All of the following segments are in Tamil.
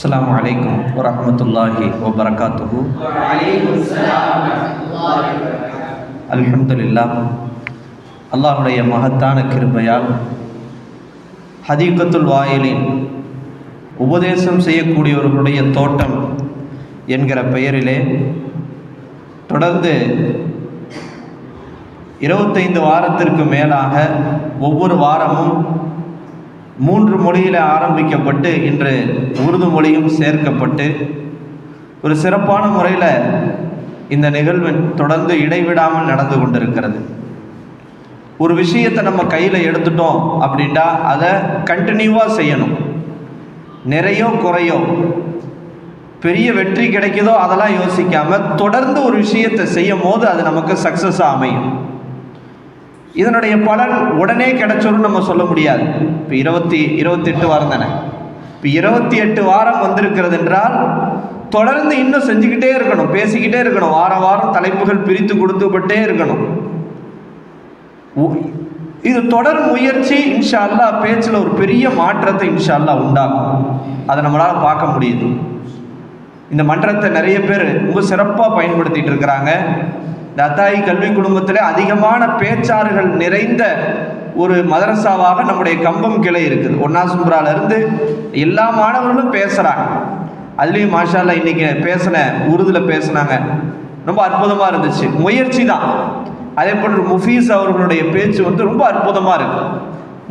السلام عليكم ورحمة الله وبركاته وعليكم السلام ورحمة الله وبركاته அல்ஹம்துலில்லா அல்லாஹுடைய மகத்தான கிருபையால் ஹதீகத்துல் வாயிலின் உபதேசம் செய்யக்கூடியவர்களுடைய தோட்டம் என்கிற பெயரிலே தொடர்ந்து இருபத்தைந்து வாரத்திற்கு மேலாக ஒவ்வொரு வாரமும் மூன்று மொழியில் ஆரம்பிக்கப்பட்டு இன்று உருது மொழியும் சேர்க்கப்பட்டு ஒரு சிறப்பான முறையில் இந்த நிகழ்வு தொடர்ந்து இடைவிடாமல் நடந்து கொண்டிருக்கிறது. ஒரு விஷயத்தை நம்ம கையில் எடுத்துட்டோம் அப்படின்ட்டா அதை கண்டினியூவாக செய்யணும். நிறையோ குறையோ பெரிய வெற்றி கிடைக்குதோ அதெல்லாம் யோசிக்காமல் தொடர்ந்து ஒரு விஷயத்தை செய்யும் போது அது நமக்கு சக்ஸஸாக அமையும். இதனுடைய பலன் உடனே கிடைச்சோன்னு நம்ம சொல்ல முடியாது. இப்போ இருபத்தி இருபத்தெட்டு வாரம் தானே? இப்போ இருபத்தி எட்டு வாரம் வந்திருக்கிறது என்றால் தொடர்ந்து இன்னும் செஞ்சுக்கிட்டே இருக்கணும் பேசிக்கிட்டே இருக்கணும். வாரம் வாரம் தலைப்புகள் பிரித்து கொடுத்துக்கிட்டே இருக்கணும். உ- இது தொடர் முயற்சி இன்ஷா பேச்சில் ஒரு பெரிய மாற்றத்தை இன்ஷா உண்டாகும் அதை நம்மளால் பார்க்க முடியுது. இந்த மன்றத்தை நிறைய பேர் ரொம்ப சிறப்பாக பயன்படுத்திட்டு இருக்கிறாங்க. இந்த அத்தாயி கல்வி குடும்பத்தில் அதிகமான பேச்சாறுகள் நிறைந்த ஒரு மதரசாவாக நம்முடைய கம்பம் கிளை இருக்குது. ஒன்னா இருந்து எல்லா மாணவர்களும் பேசுகிறாங்க அதுலேயும் மாஷால இன்னைக்கு பேசின உருதில் பேசுனாங்க. ரொம்ப அற்புதமாக இருந்துச்சு. முயற்சி தான். அதே போன்று முஃபீஸ் அவர்களுடைய பேச்சு வந்து ரொம்ப அற்புதமாக இருக்கு.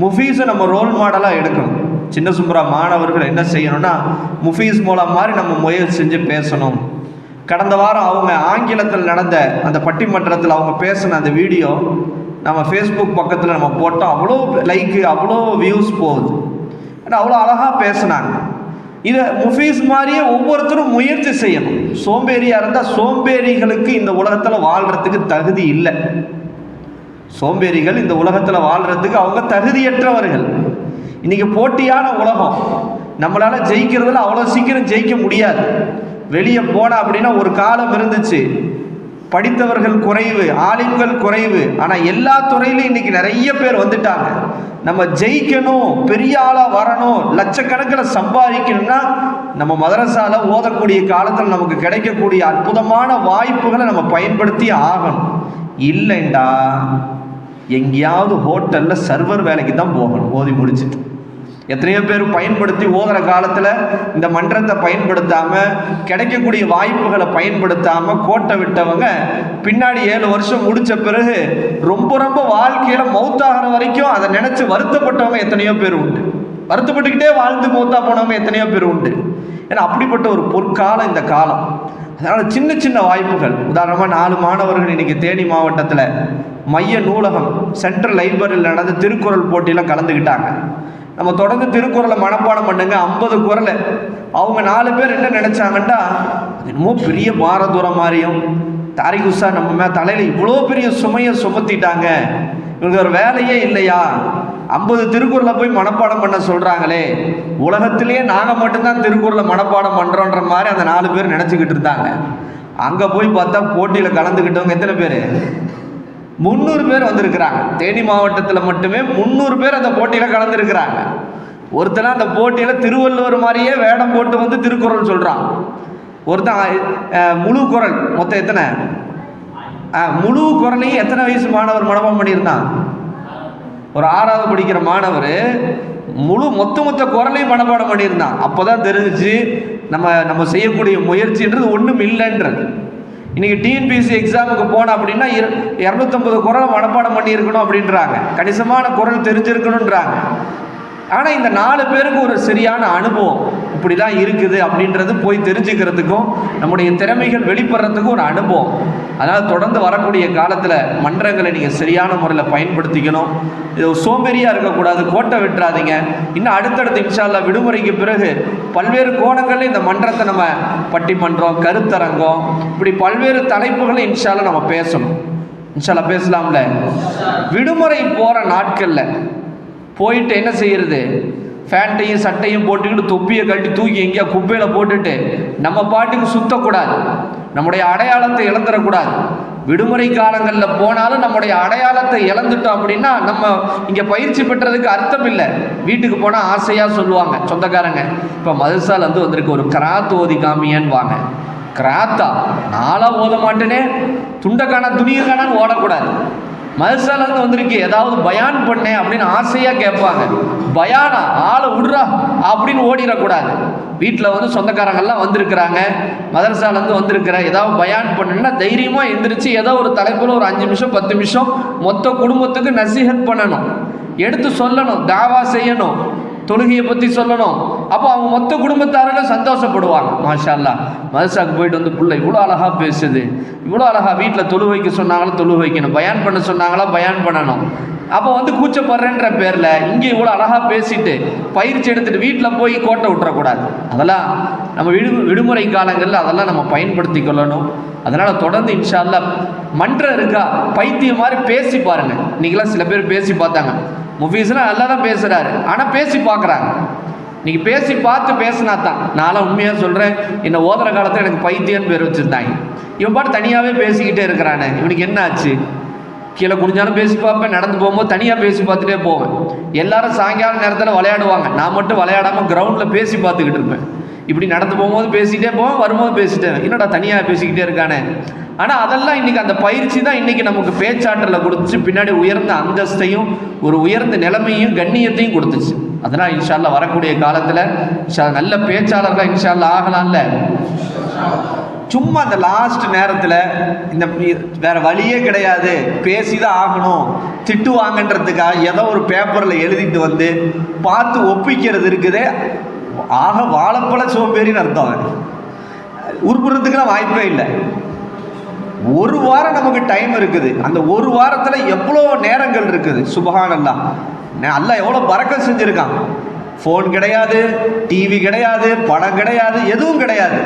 முஃபீஸை நம்ம ரோல் மாடலாக எடுக்கணும். சின்ன சும்பரா மாணவர்கள் என்ன செய்யணும்னா முஃபீஸ் மூலம் மாதிரி நம்ம முயற்சி செஞ்சு பேசணும். கடந்த வாரம் அவங்க ஆங்கிலத்தில் நடந்த அந்த பட்டிமன்றத்தில் அவங்க பேசின அந்த வீடியோ நம்ம ஃபேஸ்புக் பக்கத்தில் நம்ம போட்டோம் அவ்வளோ லைக்கு அவ்வளோ வியூஸ் போகுது. ஏன்னா அவ்வளோ அழகாக பேசுனாங்க. இதை முஃபீஸ் மாதிரியே ஒவ்வொருத்தரும் முயற்சி செய்யணும். சோம்பேறியாக இருந்தால் சோம்பேறிகளுக்கு இந்த உலகத்தில் வாழ்கிறதுக்கு தகுதி இல்லை. சோம்பேறிகள் இந்த உலகத்தில் வாழ்கிறதுக்கு அவங்க தகுதியற்றவர்கள். இன்றைக்கி போட்டியான உலகம். நம்மளால் ஜெயிக்கிறதுல அவ்வளோ சீக்கிரம் ஜெயிக்க முடியாது. வெளியே போனா அப்படின்னா ஒரு காலம் இருந்துச்சு. படித்தவர்கள் குறைவு ஆலிம்கள் குறைவு. ஆனால் எல்லா துறையிலும் இன்றைக்கி நிறைய பேர் வந்துட்டாங்க. நம்ம ஜெயிக்கணும் பெரிய ஆளாக வரணும் லட்சக்கணக்கில் சம்பாதிக்கணும்னா நம்ம மதரசாவில் ஓதக்கூடிய காலத்தில் நமக்கு கிடைக்கக்கூடிய அற்புதமான வாய்ப்புகளை நம்ம பயன்படுத்தி ஆகணும். இல்லைண்டா எங்கேயாவது ஹோட்டலில் சர்வர் வேலைக்கு தான் போகணும். ஓதி முடிச்சுட்டு. எத்தனையோ பேர் பயன்படுத்தி ஓதுற காலத்தில் இந்த மன்றத்தை பயன்படுத்தாமல் கிடைக்கக்கூடிய வாய்ப்புகளை பயன்படுத்தாமல் கோட்டை விட்டவங்க பின்னாடி ஏழு வருஷம் முடித்த பிறகு ரொம்ப ரொம்ப வாழ்க்கையில் மௌத்தாகிற வரைக்கும் அதை நினச்சி வருத்தப்பட்டவங்க எத்தனையோ பேர் உண்டு. வருத்தப்பட்டுக்கிட்டே வாழ்ந்து மௌத்தா போனவங்க எத்தனையோ பேர் உண்டு. ஏன்னா அப்படிப்பட்ட ஒரு பொற்காலம் இந்த காலம். அதனால் சின்ன சின்ன வாய்ப்புகள். உதாரணமாக நாலு மாணவர்கள் இன்னைக்கு தேனி மாவட்டத்தில் மைய நூலகம் சென்ட்ரல் லைப்ரரியில் நடந்த திருக்குறள் போட்டியில் கலந்துக்கிட்டாங்க நம்ம தொடர்ந்து திருக்குறளை மனப்பாடம் பண்ணுங்க. ஐம்பது குரலை அவங்க நாலு பேர் என்ன நினச்சாங்கன்னா என்னமோ பெரிய பாரதூரம் மாதிரியும் தாரிகுசா நம்ம மே தலையில் இவ்வளோ பெரிய சுமையை சுமத்திட்டாங்க. இவங்க ஒரு வேலையே இல்லையா? ஐம்பது திருக்குறளை போய் மனப்பாடம் பண்ண சொல்கிறாங்களே உலகத்திலேயே நாங்கள் மட்டும்தான் திருக்குறளை மனப்பாடம் பண்ணுறோன்ற மாதிரி அந்த நாலு பேர் நினச்சிக்கிட்டு இருந்தாங்க. அங்கே போய் பார்த்தா போட்டியில் கலந்துக்கிட்டவங்க எத்தனை பேர்? முந்நூறு பேர் வந்திருக்கிறாங்க. தேனி மாவட்டத்தில் மட்டுமே முந்நூறு பேர் அந்த போட்டியில் கலந்துருக்கிறாங்க. ஒருத்தனை அந்த போட்டியில் திருவள்ளுவர் மாதிரியே வேடம் போட்டு வந்து திருக்குறள் சொல்கிறான் ஒருத்தன் முழு குரல் மொத்தம் எத்தனை? முழு குரலையும் எத்தனை வயசு மாணவர் மனப்பாடம் பண்ணியிருந்தான்? ஒரு ஆறாவது படிக்கிற மாணவர் முழு மொத்த மொத்த குரலையும் மனப்பாடம் பண்ணியிருந்தான். அப்போ தான் தெரிஞ்சிச்சு நம்ம நம்ம செய்யக்கூடிய முயற்சின்றது ஒன்றும் இல்லைன்றது இன்றைக்கி டிஎன்பிஎஸ்சி எக்ஸாமுக்கு போனோம் அப்படின்னா இரு இரநூத்தம்பது குரல் மனப்பாடம் பண்ணியிருக்கணும் அப்படின்றாங்க. கணிசமான குரல் தெரிஞ்சிருக்கணுன்றாங்க ஆனால் இந்த நாலு பேருக்கு ஒரு சரியான அனுபவம் இப்படிலாம் இருக்குது அப்படின்றது போய் தெரிஞ்சுக்கிறதுக்கும் நம்முடைய திறமைகள் வெளிப்படுறதுக்கும் ஒரு அனுபவம். அதனால் தொடர்ந்து வரக்கூடிய காலத்தில் மன்றங்களை நீங்கள் சரியான முறையில் பயன்படுத்திக்கணும். இது சோம்பேறியாக இருக்கக்கூடாது கோட்டை விட்டுறாதீங்க. இன்னும் அடுத்தடுத்து இன்ஷால்லா விடுமுறைக்கு பிறகு பல்வேறு கோணங்களில் இந்த மன்றத்தை நம்ம பட்டிமன்றம் கருத்தரங்கம் இப்படி பல்வேறு தலைப்புகளை இன்ஷால்லா நம்ம பேசணும். இன்ஷால்லா பேசலாம்ல? விடுமுறை போகிற நாட்களில் போயிட்டு என்ன செய்யறது? ஃபேண்ட்டையும் சட்டையும் போட்டுக்கிட்டு தொப்பியை கழட்டி தூக்கி எங்கேயா குப்பையில் போட்டுட்டு நம்ம பாட்டுக்கு சுத்தக்கூடாது. நம்முடைய அடையாளத்தை இழந்துடக்கூடாது விடுமுறை காலங்களில் போனாலும் நம்முடைய அடையாளத்தை இழந்துட்டோம் அப்படின்னா நம்ம இங்கே பயிற்சி பெற்றதுக்கு அர்த்தம் இல்லை. வீட்டுக்கு போனால் ஆசையாக சொல்லுவாங்க சொந்தக்காரங்க இப்போ மதுசால் வந்து வந்திருக்கு ஒரு கிராத் ஓதி காமியன்னு வாங்க கிராத்தா நாளாக ஓத மாட்டேனே துண்டக்கான துணியக்கானான்னு ஓடக்கூடாது. மதுசாலேருந்து வந்திருக்கு ஏதாவது பயான் பண்ணேன் அப்படின்னு ஆசையாக கேட்பாங்க. பயானா? ஆளை விடுறா அப்படின்னு ஓடிடக்கூடாது. வீட்டில் வந்து சொந்தக்காரங்கள்லாம் வந்திருக்கிறாங்க. மதரசாலேருந்து வந்திருக்கிற ஏதாவது பயான் பண்ணுன்னா தைரியமாக எந்திரிச்சு ஏதோ ஒரு தலைப்பில் ஒரு அஞ்சு நிமிஷம் பத்து நிமிஷம் மொத்த குடும்பத்துக்கு நசிஹத் பண்ணணும். எடுத்து சொல்லணும் தாவா செய்யணும் தொழுகையை பற்றி சொல்லணும். அப்போ அவங்க மொத்த குடும்பத்தாரில் சந்தோஷப்படுவாங்க. மாஷா அல்லா போயிட்டு வந்து பிள்ளை இவ்வளோ அழகாக பேசுது. இவ்வளோ அழகாக வீட்டில் தொழு வைக்க சொன்னாங்களா தொழு வைக்கணும். பயான் பண்ண சொன்னாங்களா பயான் பண்ணணும். அப்போ வந்து கூச்சப்படுறேன்ற பேரில் இங்கே இவ்வளோ அழகாக பேசிட்டு பயிற்சி எடுத்துட்டு வீட்டில் போய் கோட்டை விட்டுறக்கூடாது. அதெல்லாம் நம்ம விடு விடுமுறை காலங்களில் அதெல்லாம் நம்ம பயன்படுத்தி கொள்ளணும். அதனால் தொடர்ந்து இன்ஷால்ல மன்றம் இருக்கா? பைத்தியம் மாதிரி பேசி பாருங்க. இன்றைக்கெல்லாம் சில பேர் பேசி பார்த்தாங்க. முஃபீஸ்லாம் நல்லா தான் பேசுகிறாரு ஆனால் பேசி பார்க்குறாங்க. நீங்கள் பேசி பார்த்து பேசினா தான் நான்லாம் உண்மையாக சொல்கிறேன் என்னை ஓதுற காலத்தில் எனக்கு பைத்தியம்னு பேர் வச்சுருந்தாங்க. இவன் பாட்டு தனியாகவே பேசிக்கிட்டே இருக்கிறானே இவனுக்கு என்ன ஆச்சு? கீழே குடிஞ்சாலும் பேசி பார்ப்பேன் நடந்து போகும்போது தனியாக பேசி பார்த்துட்டே போவேன். எல்லாரும் சாயங்கால நேரத்தில் விளையாடுவாங்க. நான் மட்டும் விளையாடாமல் கிரவுண்டில் பேசி பார்த்துக்கிட்டு இருப்பேன். இப்படி நடந்து போகும்போது பேசிக்கிட்டே போவேன் வரும்போது பேசிட்டேன் என்னடா தனியாக பேசிக்கிட்டே இருக்கானே? ஆனால் அதெல்லாம் இன்றைக்கி அந்த பயிற்சி தான் இன்றைக்கி நமக்கு பேச்சாற்றலை கொடுத்துச்சு. பின்னாடி உயர்ந்த அந்தஸ்தையும் ஒரு உயர்ந்த நிலைமையும் கண்ணியத்தையும் கொடுத்துச்சு. அதனால் இன்ஷால்லா வரக்கூடிய காலத்தில் இன்ஷா நல்ல பேச்சாளர்களாக இன்ஷால்லா ஆகலாம்ல. சும்மா அந்த லாஸ்ட் நேரத்தில் இந்த வேற வழியே கிடையாது. பேசி தான் ஆகணும். திட்டுவாங்கன்றதுக்காக ஏதோ ஒரு பேப்பரில் எழுதிட்டு வந்து பார்த்து ஒப்பிக்கிறது இருக்குதே. ஆக வாழைப்பழ சோம்பேறின்னு அர்த்தம் அது. உருப்புறதுக்குலாம் வாய்ப்பே இல்லை. ஒரு வாரம் நமக்கு டைம் இருக்குது. அந்த ஒரு வாரத்தில் எவ்வளோ நேரங்கள் இருக்குது? சுபஹானல்லா அல்ல எவ்வளோ பறக்கம் செஞ்சுருக்கான்? ஃபோன் கிடையாது டிவி கிடையாது படம் கிடையாது எதுவும் கிடையாது.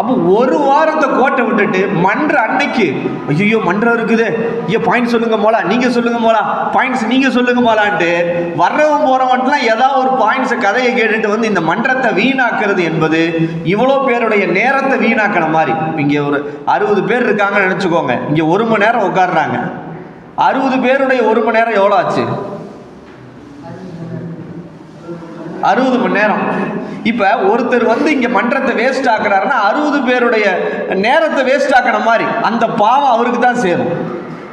அப்போ ஒரு வாரத்தை கோட்டை விட்டுட்டு மன்ற அன்னைக்கு ஐயோ மன்றம் இருக்குது. ஐயோ பாயிண்ட் சொல்லுங்க மோலா நீங்கள் சொல்லுங்க மோலா பாயிண்ட்ஸ் நீங்கள் சொல்லுங்க மோலான்ட்டு வர்றவன் போகிறவன்லாம் ஏதாவது ஒரு பாயிண்ட்ஸை கதையை கேட்டுட்டு வந்து இந்த மன்றத்தை வீணாக்குறது என்பது இவ்வளோ பேருடைய நேரத்தை வீணாக்கின மாதிரி. இங்கே ஒரு அறுபது பேர் இருக்காங்கன்னு நினச்சிக்கோங்க. இங்கே ஒரு மணி நேரம் உட்காடுறாங்க அறுபது பேருடைய ஒரு மணி நேரம் எவ்வளோ ஆச்சு? அறுபது மணி நேரம். இப்போ ஒருத்தர் வந்து இங்கே மன்றத்தை வேஸ்ட் ஆக்குறாருன்னா அறுபது பேருடைய நேரத்தை வேஸ்ட் ஆக்கின மாதிரி அந்த பாவம் அவருக்கு தான் சேரும்.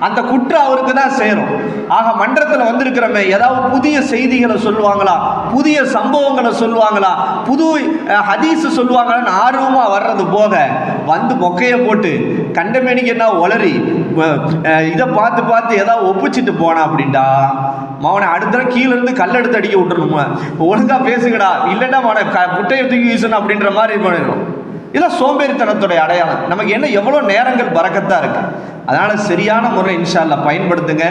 அந்த குற்றம் அவருக்கு தான் சேரும். ஆக மன்றத்தில் வந்திருக்கிறவங்க ஏதாவது புதிய செய்திகளை சொல்லுவாங்களா? புதிய சம்பவங்களை சொல்லுவாங்களா? புது அஹ், ஹதீஸ் சொல்லுவாங்களான்னு ஆர்வமாக வர்றது போக வந்து மொக்கையை போட்டு கண்டமேனிக்கு என்ன உளறி இதை பார்த்து பார்த்து ஏதாவது ஒப்பிச்சிட்டு போனா அப்படின்டா? மவனை அடுத்த கீழே இருந்து கல் எடுத்து அடிக்க விட்டுறணுமா ஒழுங்காக பேசுங்கடா. இல்லைன்னா மவனை க குட்டையை தூக்கி வீசணும் அப்படின்ற மாதிரி பண்ணிடும் இதெல்லாம் சோம்பேறித்தனத்துடைய அடையாளம். நமக்கு என்ன எவ்வளோ நேரங்கள் பறக்கத்தான் இருக்கு. அதனால சரியான முறை இன்ஷால்லா பயன்படுத்துங்க.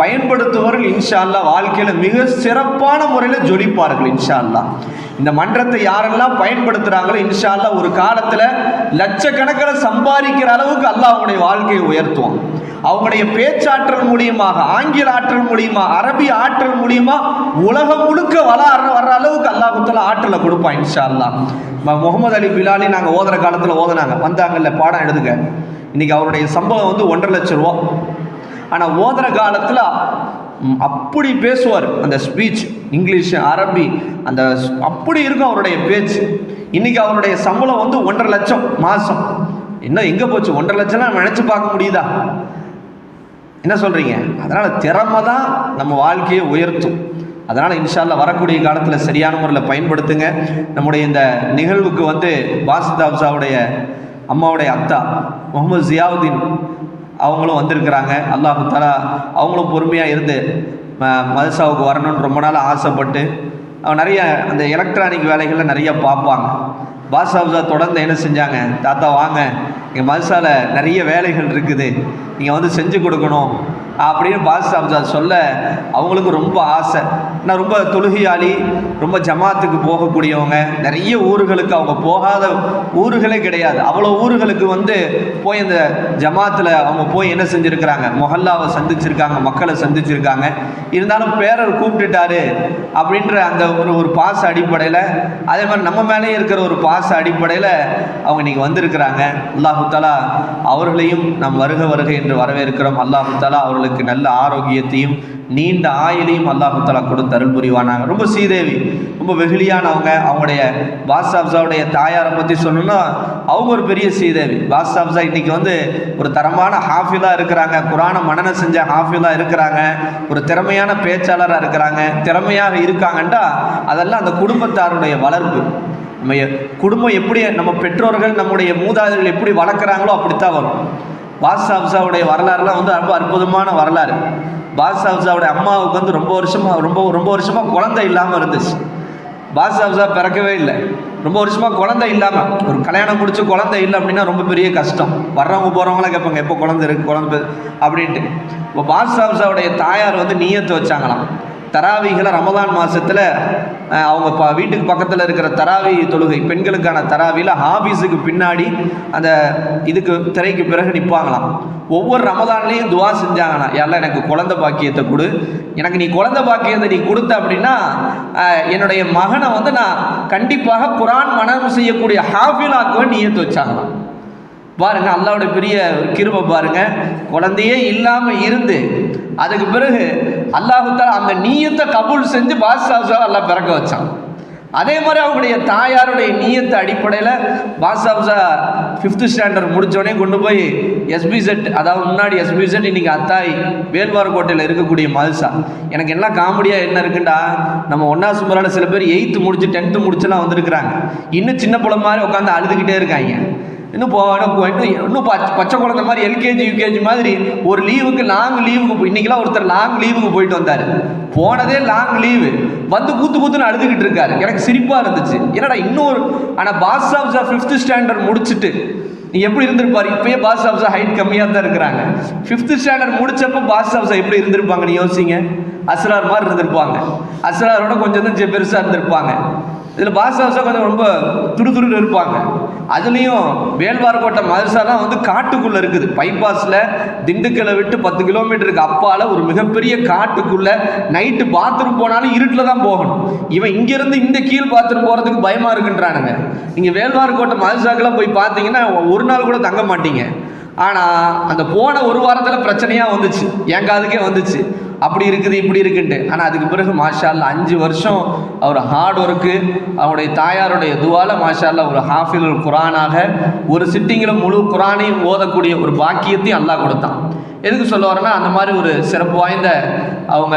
பயன்படுத்துபவர்கள் இன்ஷால்லா வாழ்க்கையில் மிக சிறப்பான முறையில் ஜொலிப்பார்கள் இன்ஷால்லா இந்த மன்றத்தை யாரெல்லாம் பயன்படுத்துகிறாங்களோ இன்ஷால்லா ஒரு காலத்தில் லட்சக்கணக்கில் சம்பாதிக்கிற அளவுக்கு அல்லாஹ் அவங்களுடைய வாழ்க்கையை உயர்த்துவான். அவங்களுடைய பேச்சாற்றல் மூலியமாக ஆங்கில ஆற்றல் மூலியமா அரபி ஆற்றல் மூலியமா உலகம் முழுக்க வள வர்ற அளவுக்கு அல்லாஹுத்தல ஆற்றலை கொடுப்பான் இன்ஷா அல்லா ம- முகமது அலி பிலாலி நாங்கள் ஓதுற காலத்தில் ஓதுனாங்க. வந்தாங்கல்ல பாடம் எழுதுங்க இன்னைக்கு அவருடைய சம்பளம் வந்து ஒன்றரை லட்சம் ரூபா. ஆனால் ஓதுற காலத்தில் அப்படி பேசுவார். அந்த ஸ்பீச் இங்கிலீஷ் அரபி அந்த அப்படி இருக்கும் அவருடைய பேச்சு. இன்னைக்கு அவருடைய சம்பளம் வந்து ஒன்றரை லட்சம் மாதம் இன்னும் எங்கே போச்சு? ஒன்றரை லட்சம்லாம் நினச்சி பார்க்க முடியுதா? என்ன சொல்கிறீங்க அதனால் திறமை தான் நம்ம வாழ்க்கையை உயர்த்தும். அதனால் இன்ஷால்லா வரக்கூடிய காலத்தில் சரியான முறையில் பயன்படுத்துங்க. நம்முடைய இந்த நிகழ்வுக்கு வந்து பாசித் அப்சாவுடைய அம்மாவுடைய அத்தா முகமது ஜியாவுதீன் அவங்களும் வந்திருக்கிறாங்க. அல்லாஹு தாலா அவங்களும் பொறுமையாக இருந்து ம- வரணும்னு ரொம்ப நாள் ஆசைப்பட்டு அவங்க நிறைய அந்த எலக்ட்ரானிக் வேலைகளில் நிறைய பார்ப்பாங்க. பாஸ் தொடர்ந்து என்ன செஞ்சாங்க? தாத்தா வாங்க. எங்கள் மதுசாவில் நிறைய வேலைகள் இருக்குது. நீங்கள் வந்து செஞ்சு கொடுக்கணும். அப்படின்னு பாஸ் ஹவுஸா சொல்ல அவங்களுக்கு ரொம்ப ஆசை. நான் ரொம்ப தொழுகையாளி ரொம்ப ஜமாத்துக்கு போகக்கூடியவங்க. நிறைய ஊர்களுக்கு அவங்க போகாத ஊர்களே கிடையாது. அவ்வளோ ஊர்களுக்கு வந்து போய் இந்த ஜமாத்தில் அவங்க போய் என்ன செஞ்சுருக்கிறாங்க? மொஹல்லாவை சந்திச்சிருக்காங்க மக்களை சந்திச்சிருக்காங்க. இருந்தாலும் பேரர் கூப்பிட்டுட்டாரு அப்படின்ற அந்த ஒரு ஒரு பாச அடிப்படையில் அதே மாதிரி நம்ம மேலேயும் இருக்கிற ஒரு பாச அடிப்படையில் அவங்க இன்னைக்கு வந்திருக்கிறாங்க. அல்லாஹு தாலா அவர்களையும் நம் வருக வருக என்று வரவேற்கிறோம். அல்லாஹு தாலா அவர்களுக்கு நல்ல ஆரோக்கியத்தையும் நீண்ட ஆயுளையும் அல்லாஹாலா கொடுத்து அருள் புரிவானாங்க ரொம்ப ஸ்ரீதேவி ரொம்ப வெகுளியானவங்க. அவங்களுடைய பாஸ்தாப்சாவுடைய தாயாரை பற்றி சொல்லணும்னா அவங்க ஒரு பெரிய ஸ்ரீதேவி. பாஸ்தாப்சா இன்னைக்கு வந்து ஒரு தரமான ஹாஃபிலாக இருக்கிறாங்க. குரான மனநம் செஞ்ச ஹாஃபிலாக இருக்கிறாங்க. ஒரு திறமையான பேச்சாளராக இருக்கிறாங்க. திறமையாக இருக்காங்கன்றா அதெல்லாம் அந்த குடும்பத்தாருடைய வளர்ப்பு. நம்ம குடும்பம் எப்படி நம்ம பெற்றோர்கள் நம்முடைய மூதாதைகள் எப்படி வளர்க்குறாங்களோ அப்படித்தான் வரும். பாசாப்சாவுடைய வரலாறுலாம் வந்து ரொம்ப அற்புதமான வரலாறு. பாசாப்சாவுடைய அம்மாவுக்கு வந்து ரொம்ப வருஷமாக ரொம்ப ரொம்ப வருஷமாக குழந்தை இல்லாமல் இருந்துச்சு. பாசாப்சா பிறக்கவே இல்லை. ரொம்ப வருஷமாக குழந்தை இல்லாமல் ஒரு கல்யாணம் முடிச்சு குழந்தை இல்லை அப்படின்னா ரொம்ப பெரிய கஷ்டம். வர்றவங்க போகிறவங்களாம் கேட்பாங்க எப்போ குழந்தை இருக்குது குழந்தை அப்படின்ட்டு. இப்போ பாசாப்சாவுடைய தாயார் வந்து நீயத்து வச்சாங்களாம். தராவிகளை ரமதான் மாதத்தில் அவங்க ப வீட்டுக்கு பக்கத்தில் இருக்கிற தராவி தொழுகை பெண்களுக்கான தராவியில் ஹாபீஸுக்கு பின்னாடி அந்த இதுக்கு திரைக்கு பிறகு நிற்பாங்களாம் ஒவ்வொரு ரமதான்லேயும் துவா செஞ்சாங்களாம். எல்லாம் எனக்கு குழந்தை பாக்கியத்தை கொடு எனக்கு நீ குழந்தை பாக்கியத்தை நீ கொடுத்த அப்படின்னா என்னுடைய மகனை வந்து நான் கண்டிப்பாக குரான் மனம் செய்யக்கூடிய ஹாஃபிலாக்குவன் நீயத்து வச்சாங்களாம். பாருங்க அல்லாவோட பெரிய ஒரு கிருபை பாருங்க. குழந்தையே இல்லாமல் இருந்து அதுக்கு பிறகு அல்லாஹுத்தால அந்த நீயத்தை கபூல் செஞ்சு பாதுஷா எல்லாம் பிறக்க வச்சான். அதே மாதிரி அவங்களுடைய தாயாருடைய நீயத்து அடிப்படையில் பாசாப்சா ஃபிஃப்த்து ஸ்டாண்டர்ட் முடித்தோடனே கொண்டு போய் எஸ்பிசெட் அதாவது முன்னாடி எஸ்பிசெட் இன்னைக்கு அத்தாய் வேல்வார்கோட்டையில் இருக்கக்கூடிய மல்சா எனக்கு என்ன காமெடியாக என்ன இருக்குண்டா? நம்ம ஒன்றா சுமரால் சில பேர் எயித்து முடிச்சு டென்த்து முடிச்சுலாம் வந்திருக்கிறாங்க. இன்னும் சின்ன பிள்ளை மாதிரி உட்காந்து அழுதுகிட்டே இருக்காங்க. இன்னும் போ இன்னும் போ- இன்னும் இன்னும் பச்சை குழந்தை மாதிரி எல்கேஜி யூகேஜி மாதிரி ஒரு லீவுக்கு லாங் லீவுக்கு போய் இன்றைக்கெல்லாம் ஒருத்தர் லாங் லீவுக்கு போயிட்டு வந்தார். போனதே லாங் லீவு வந்து கூத்து கூத்துன்னு அழுதுகிட்டு இருக்காரு. எனக்கு சிரிப்பாக இருந்துச்சு. என்னடா இன்னொரு ஆனால் பாஸ் ஆஃப் ஃபிஃப்த் ஸ்டாண்டர்ட் முடிச்சுட்டு நீ எப்படி இருந்திருப்பார்? இப்பயே பாஸ் ஆஃப் ஹைட் கம்மியாக தான் இருக்கிறாங்க. ஃபிஃப்த் ஸ்டாண்டர்ட் முடிச்சப்போ பாஸ் ஆஃப் எப்படி இருந்திருப்பாங்க நீ யோசிங்க. அஸ்ரார் மாதிரி இருந்திருப்பாங்க. அஸ்ராரோட கொஞ்சம் தான் பெருசாக இருந்திருப்பாங்க. இதில் பாஸ் கொஞ்சம் ரொம்ப துடுதுடுன்னு இருப்பாங்க. அதுலேயும் வேல்வாரக்கோட்டை மதரசாலாம் வந்து காட்டுக்குள்ளே இருக்குது. பைபாஸில் திண்டுக்கலை விட்டு பத்து கிலோமீட்டருக்கு அப்பால் ஒரு மிகப்பெரிய காட்டுக்குள்ளே நைட்டு பாத்ரூம் போனாலும் இருட்டில் தான் போகணும். இவன் இங்கேருந்து இந்த கீழ் பாத்ரூம் போகிறதுக்கு பயமாக இருக்குன்றானுங்க. நீங்கள் வேல்வாரக்கோட்டை மதரசாக்கெல்லாம் போய் பார்த்தீங்கன்னா ஒரு நாள் கூட தங்க மாட்டீங்க. ஆனால் அந்த போன ஒரு வாரத்தில் பிரச்சனையாக வந்துச்சு. என் காதுக்கே வந்துச்சு? அப்படி இருக்குது இப்படி இருக்குன்ட்டு. ஆனால் அதுக்கு பிறகு மாஷால்ல அஞ்சு வருஷம் அவர் ஹார்ட் ஒர்க்கு அவருடைய தாயாருடைய துவால மாஷால்ல ஒரு ஹாஃபில் குரானாக ஒரு சிட்டிங்கில் முழு குரானையும் ஓதக்கூடிய ஒரு பாக்கியத்தையும் அல்லாஹ் கொடுத்தான். எதுக்கு சொல்ல வரேன்னா அந்த மாதிரி ஒரு சிறப்பு வாய்ந்த அவங்க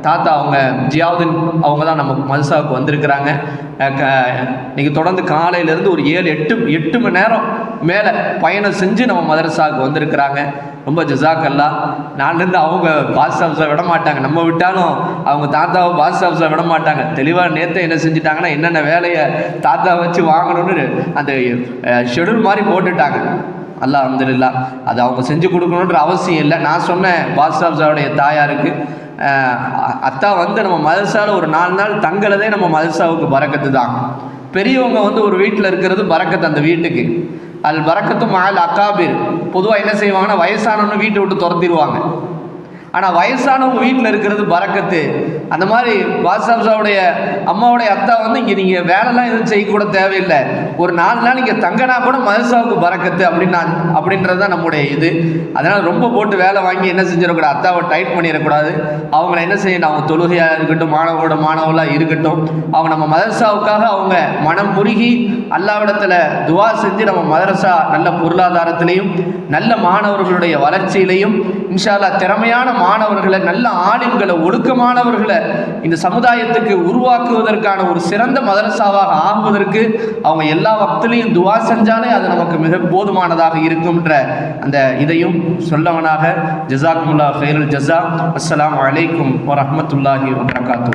தாத்தா அவங்க ஜியாவுதீன் அவங்க தான் நம்ம மதுசாவுக்கு வந்திருக்கிறாங்க. க- இன்னைக்கு தொடர்ந்து காலையிலேருந்து ஒரு ஏழு எட்டு எட்டு மணி நேரம் மேலே பயணம் செஞ்சு நம்ம மதரசாவுக்கு வந்திருக்கிறாங்க. ரொம்ப ஜசாக்கல்லா. நான்லேருந்து அவங்க பாஸ் ஆஃபீஸில் விட மாட்டாங்க நம்ம விட்டாலும் அவங்க தாத்தாவை பாஸ் ஆஃபீஸில் விட மாட்டாங்க தெளிவாக நேற்று என்ன செஞ்சுட்டாங்கன்னா என்னென்ன வேலையை தாத்தா வச்சு வாங்கணும்னு அந்த ஷெடியூல் மாதிரி போட்டுட்டாங்க. அல்லாஹ் அல்ஹம்துலில்லா. அது அவங்க செஞ்சு கொடுக்கணுன்ற அவசியம் இல்லை. நான் சொன்னேன் பாஸ்டாப்ஸாவுடைய தாயாருக்கு. அத்தா வந்து நம்ம மதரசாவில் ஒரு நாலு நாள் தங்குறதே நம்ம மதரசாவுக்கு பறக்கத்து தான் பெரியவங்க வந்து ஒரு வீட்டில் இருக்கிறது பறக்கத்து அந்த வீட்டுக்கு. அல் பறக்கத்தும் ஆல் அக்காபிர் பொதுவாக என்ன செய்வாங்கன்னா வயசானவங்க வீட்டை விட்டு துரத்திடுவாங்க. ஆனால் வயசானவங்க வீட்டில் இருக்கிறது பறக்கத்து. அந்த மாதிரி பாசாப்சாவுடைய அம்மாவுடைய அத்தா வந்து இங்கே நீங்கள் வேலைலாம் எதுவும் செய்யக்கூட தேவையில்லை. ஒரு நாலு நாள் இங்கே தங்கினா கூட மதுசாவுக்கு பறக்கத்து அப்படின்னு நான் அப்படின்றது தான் நம்முடைய இது. அதனால் ரொம்ப போட்டு வேலை வாங்கி என்ன செஞ்சிடக்கூடாது? அத்தாவை டைட் பண்ணிடக்கூடாது. அவங்கள என்ன செய்யணும்? அவங்க தொழுகையாக இருக்கட்டும் மாணவரோட மாணவர்களாக இருக்கட்டும் அவங்க நம்ம மதரசாவுக்காக அவங்க மனம் முருகி அல்லாவிடத்தில் துவா செஞ்சு நம்ம மதரசா நல்ல பொருளாதாரத்திலையும் நல்ல மாணவர்களுடைய வளர்ச்சியிலையும் இன்ஷால்லா திறமையான மாணவர்களை நல்ல ஆளுங்களை ஒழுக்கமானவர்களை இந்த சமுதாயத்துக்கு உருவாக்குவதற்கான ஒரு சிறந்த மதரசாவாக ஆகுவதற்கு அவங்க எல்லா வக்திலையும் துவா செஞ்சாலே அது நமக்கு மிக போதுமானதாக இருக்கும்ன்ற அந்த இதையும் சொல்லவனாக. ஜசாக்குமுல்லா ஃபைருல் ஜசா அஸ்லாம் வலைக்கும் வரமத்துல்லாஹி வரகாத்து